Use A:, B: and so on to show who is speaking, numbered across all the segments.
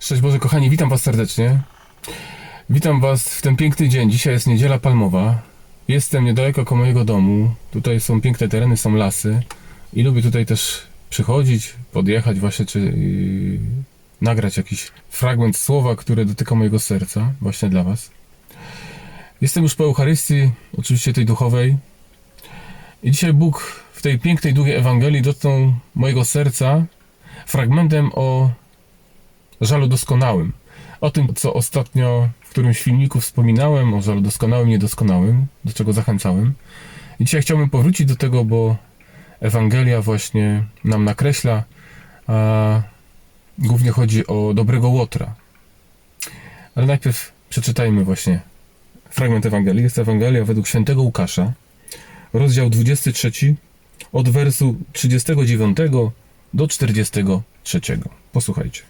A: Szczęść Boże, kochani, witam Was serdecznie. Witam Was w ten piękny dzień. Dzisiaj jest niedziela palmowa. Jestem niedaleko koło mojego domu. Tutaj są piękne tereny, są lasy. I lubię tutaj też przychodzić, podjechać właśnie, czy yy, nagrać jakiś fragment słowa, które dotyka mojego serca, właśnie dla Was. Jestem już po Eucharystii, oczywiście tej duchowej. I dzisiaj Bóg w tej pięknej, długiej Ewangelii dotknął mojego serca fragmentem o żalu doskonałym. O tym, co ostatnio w którymś filmiku wspominałem, o żalu doskonałym, niedoskonałym, do czego zachęcałem. I dzisiaj chciałbym powrócić do tego, bo Ewangelia właśnie nam nakreśla, a głównie chodzi o dobrego Łotra. Ale najpierw przeczytajmy właśnie fragment Ewangelii. Jest Ewangelia według świętego Łukasza, rozdział 23, od wersu 39 do 43. Posłuchajcie.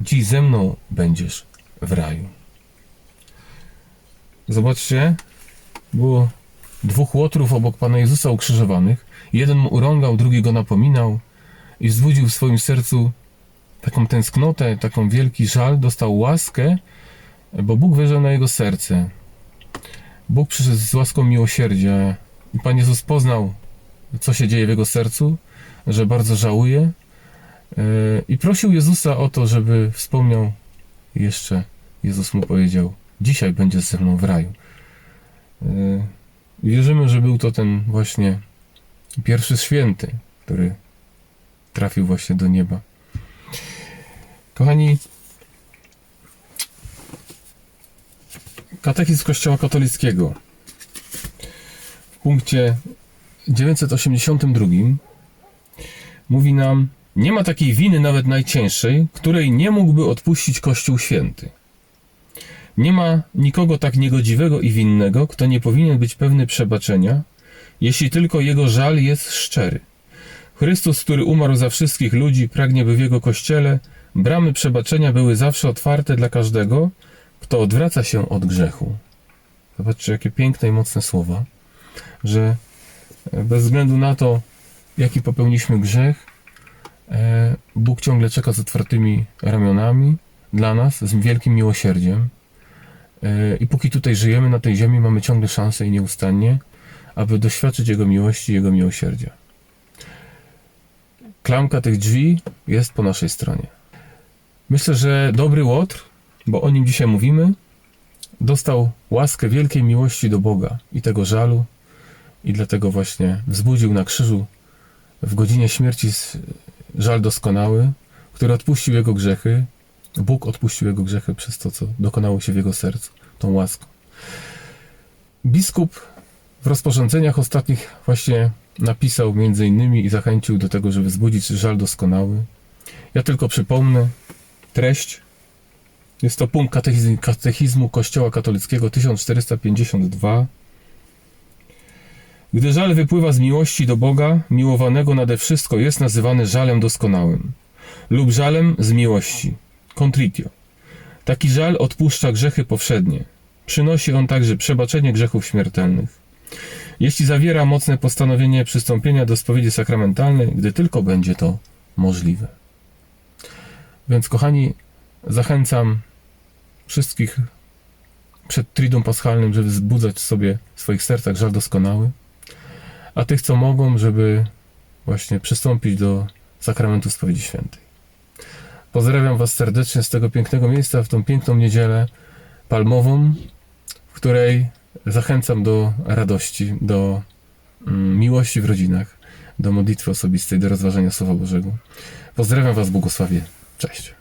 A: dziś ze mną będziesz w raju. Zobaczcie, było dwóch łotrów obok Pana Jezusa ukrzyżowanych. Jeden mu urągał, drugi go napominał i wzbudził w swoim sercu taką tęsknotę, taką wielki żal, dostał łaskę, bo Bóg wejrzał na jego serce. Bóg przyszedł z łaską miłosierdzia i Pan Jezus poznał, co się dzieje w jego sercu, że bardzo żałuje i prosił Jezusa o to, żeby wspomniał jeszcze. Jezus mu powiedział: Dzisiaj będziesz ze mną w raju. E, Wierzymy, że był to ten właśnie pierwszy święty, który trafił właśnie do nieba. Kochani, katechizm Kościoła katolickiego w punkcie 982 mówi nam, nie ma takiej winy nawet najcięższej, której nie mógłby odpuścić Kościół Święty. Nie ma nikogo tak niegodziwego i winnego, kto nie powinien być pewny przebaczenia, jeśli tylko jego żal jest szczery. Chrystus, który umarł za wszystkich ludzi, pragnie, by w jego kościele bramy przebaczenia były zawsze otwarte dla każdego, kto odwraca się od grzechu. Zobaczcie, jakie piękne i mocne słowa, że bez względu na to, jaki popełniliśmy grzech, Bóg ciągle czeka z otwartymi ramionami dla nas, z wielkim miłosierdziem. E, I póki tutaj żyjemy na tej ziemi, mamy ciągle szansę i nieustannie, aby doświadczyć Jego miłości Jego miłosierdzia. Klamka tych drzwi jest po naszej stronie. Myślę, że dobry Łotr, bo o nim dzisiaj mówimy, dostał łaskę wielkiej miłości do Boga i tego żalu, i dlatego właśnie wzbudził na krzyżu w godzinie śmierci żal doskonały, który odpuścił jego grzechy. Bóg odpuścił jego grzechy przez to, co dokonało się w jego sercu, tą łaską. Biskup w rozporządzeniach ostatnich właśnie napisał między innymi i zachęcił do tego, żeby wzbudzić żal doskonały. Ja tylko przypomnę treść. Jest to punkt katechizmu, Kościoła katolickiego 1452. Gdy żal wypływa z miłości do Boga, miłowanego nade wszystko jest nazywany żalem doskonałym lub żalem z miłości, contritio. Taki żal odpuszcza grzechy powszednie. Przynosi on także przebaczenie grzechów śmiertelnych. Jeśli zawiera mocne postanowienie przystąpienia do spowiedzi sakramentalnej, gdy tylko będzie to możliwe. Więc, kochani, zachęcam wszystkich przed Triduum Paschalnym, żeby wzbudzać sobie w swoich sercach żal doskonały, a tych, co mogą, żeby właśnie przystąpić do sakramentu spowiedzi świętej. Pozdrawiam Was serdecznie z tego pięknego miejsca w tą piękną niedzielę palmową, w której zachęcam do radości, do mm, miłości w rodzinach, do modlitwy osobistej, do rozważania Słowa Bożego. Pozdrawiam Was, błogosławie. Cześć.